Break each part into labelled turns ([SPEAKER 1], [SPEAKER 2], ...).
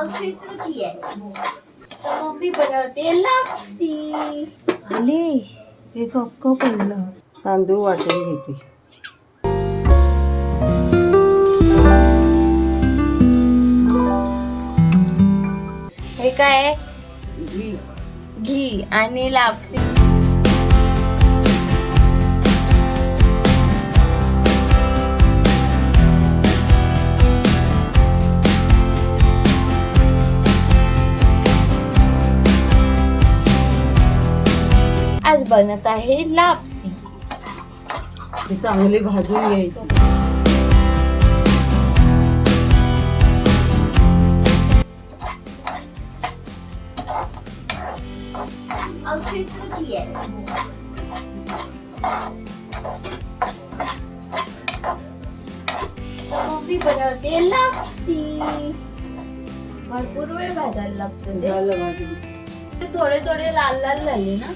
[SPEAKER 1] अक्षय तृतीय आहे. तर मम्मी बनवते. लापसी.
[SPEAKER 2] आले. हे कप पडलं.
[SPEAKER 3] तांदूळ वाटून घेते.
[SPEAKER 1] हे काय?
[SPEAKER 3] घी
[SPEAKER 1] आणि लापसी. आज बनत आहे लापसी.
[SPEAKER 3] ते चांगले भाजून घ्यायचे.
[SPEAKER 1] बनवते लापसी. भरपूर वेळ भाजायला लागतो. ते. थोडे थोडे लाल लाल झाले ना?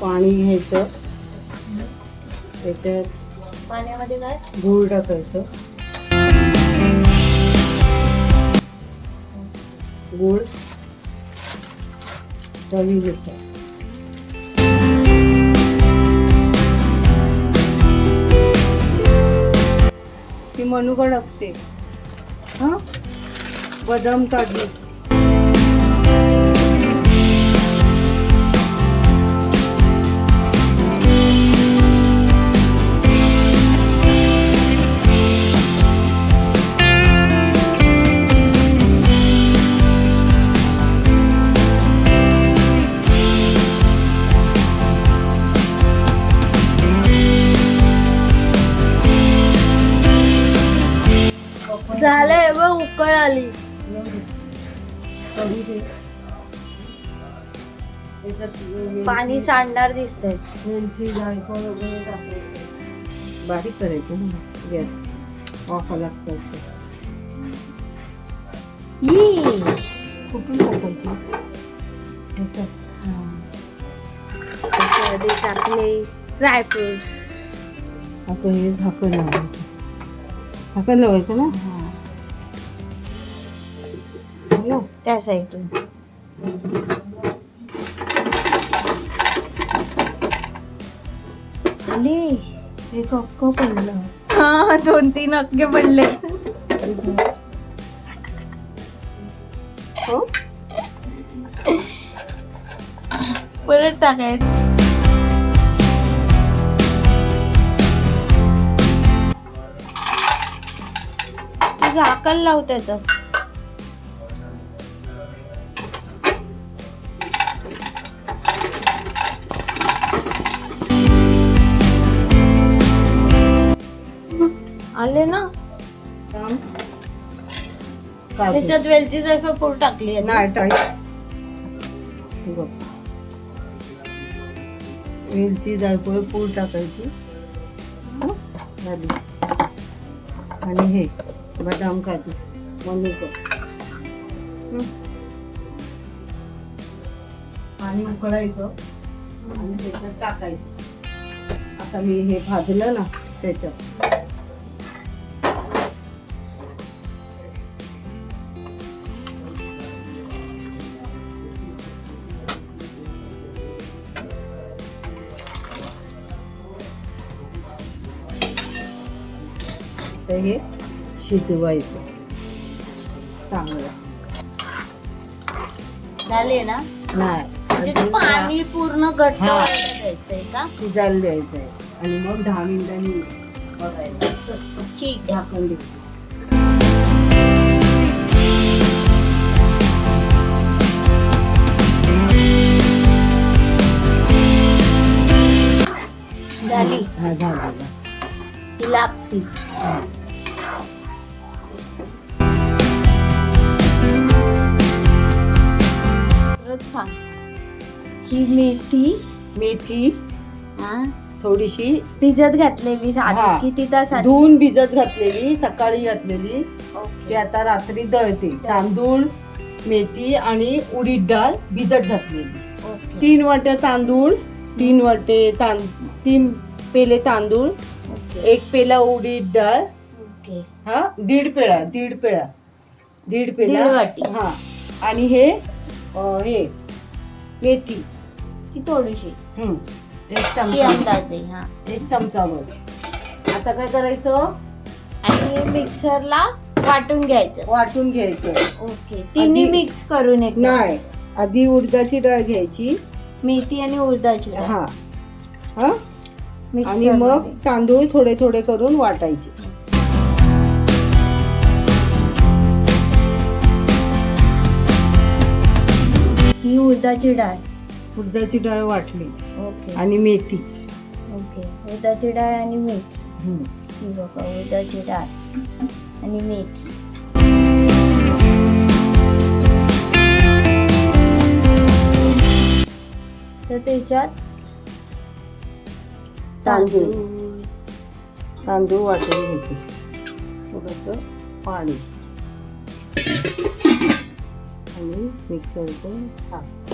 [SPEAKER 3] पाणी घ्यायचं. त्याच्यात
[SPEAKER 1] पाण्यामध्ये काय?
[SPEAKER 3] गूळ टाकायचं. गूळ. चवीनुसार ती मनुका टाकते हां? बदाम काजू
[SPEAKER 1] पाणी सांडणार दिसतंय.
[SPEAKER 3] बारीक करायचं ना गॅस ऑफ लागतं कुठून टाकायची.
[SPEAKER 1] त्याच्यामध्ये टाकले ड्रायफ्रुट्स
[SPEAKER 3] आता हे झाकण लावायचं. झाकण लावायचं ना? हो.
[SPEAKER 1] त्या साईडून
[SPEAKER 2] आले. हे कप पडलं.
[SPEAKER 1] हा दोन तीन अक्के पडले.
[SPEAKER 3] हो?
[SPEAKER 1] परत टाकायचं. झाकण लाव त्याच. आले ना
[SPEAKER 3] थांब. काजू.
[SPEAKER 1] त्याच्यात वेलची जायफळ पूड टाकली आहे
[SPEAKER 3] नाही टाक. हे बघ. वेलची जायफळ पूड टाकायची. हं? झाली. आणि हे बदाम काजू. मनुक पाणी उकळायचं आणि त्याच्यात टाकायचं. आता मी हे भाजलं ना त्याच्यात. तर हे शिजवायचं. चांगलं.
[SPEAKER 1] झाले ना?
[SPEAKER 3] नाही.
[SPEAKER 1] म्हणजे पाणी पूर्ण घट्ट का?
[SPEAKER 3] शिजायला द्यायचं आहे आणि मग दहा मिनिटांनी बघायचं.
[SPEAKER 1] ठीक आहे.
[SPEAKER 3] झाकण दे
[SPEAKER 1] झाली.
[SPEAKER 3] हा झालं
[SPEAKER 1] लापसी. सांग. ही मेथी.
[SPEAKER 3] मेथी.
[SPEAKER 1] हा?
[SPEAKER 3] थोडीशी.
[SPEAKER 1] भिजत घातलेली
[SPEAKER 3] हा.
[SPEAKER 1] किती तास?
[SPEAKER 3] धुवून भिजत घातलेली सकाळी घातलेली.
[SPEAKER 1] ओके.
[SPEAKER 3] ती आता रात्री दळते. तांदूळ मेथी आणि उडीद डाळ भिजत घातलेली.
[SPEAKER 1] ओके.
[SPEAKER 3] तीन वाट्या तांदूळ तीन वाटे तां तीन पेले तांदूळ
[SPEAKER 1] ओके.
[SPEAKER 3] एक पेला उडीद डाळ.
[SPEAKER 1] ओके.
[SPEAKER 3] हा? दीड पेळा दीड पेळा. दीड पेला.
[SPEAKER 1] दीड वाटी.
[SPEAKER 3] हा. आणि हे अं, हे मेथी
[SPEAKER 1] ती थोडीशी.
[SPEAKER 3] एक
[SPEAKER 1] ती
[SPEAKER 3] चमचा.
[SPEAKER 1] अंदाजे हा.
[SPEAKER 3] एक चमचाभर. आता काय करायचं?
[SPEAKER 1] आणि मिक्सरला वाटून घ्यायचं.
[SPEAKER 3] वाटून घ्यायचं.
[SPEAKER 1] ओके. तिन्ही
[SPEAKER 3] आधी-
[SPEAKER 1] मिक्स करून एक
[SPEAKER 3] नाही. आधी उडदाची डाळ घ्यायची.
[SPEAKER 1] मेथी आणि उडदाची डाळ.
[SPEAKER 3] हा. हा? आणि मग. तांदूळ थोडे थोडे करून वाटायचे.
[SPEAKER 1] उडदाची डाळ.
[SPEAKER 3] उडदाची डाळ वाटली.
[SPEAKER 1] ओके.
[SPEAKER 3] आणि मेथी.
[SPEAKER 1] ओके. उडदाची डाळ आणि मेथी.
[SPEAKER 3] हम्म.
[SPEAKER 1] ही बघा उडदाची डाळ आणि मेथी. तर त्याच्यात
[SPEAKER 3] तांदूळ. तांदूळ. वाटून घेते. थोडस पाणी. আমি মিক্সারিতে ছাড়ব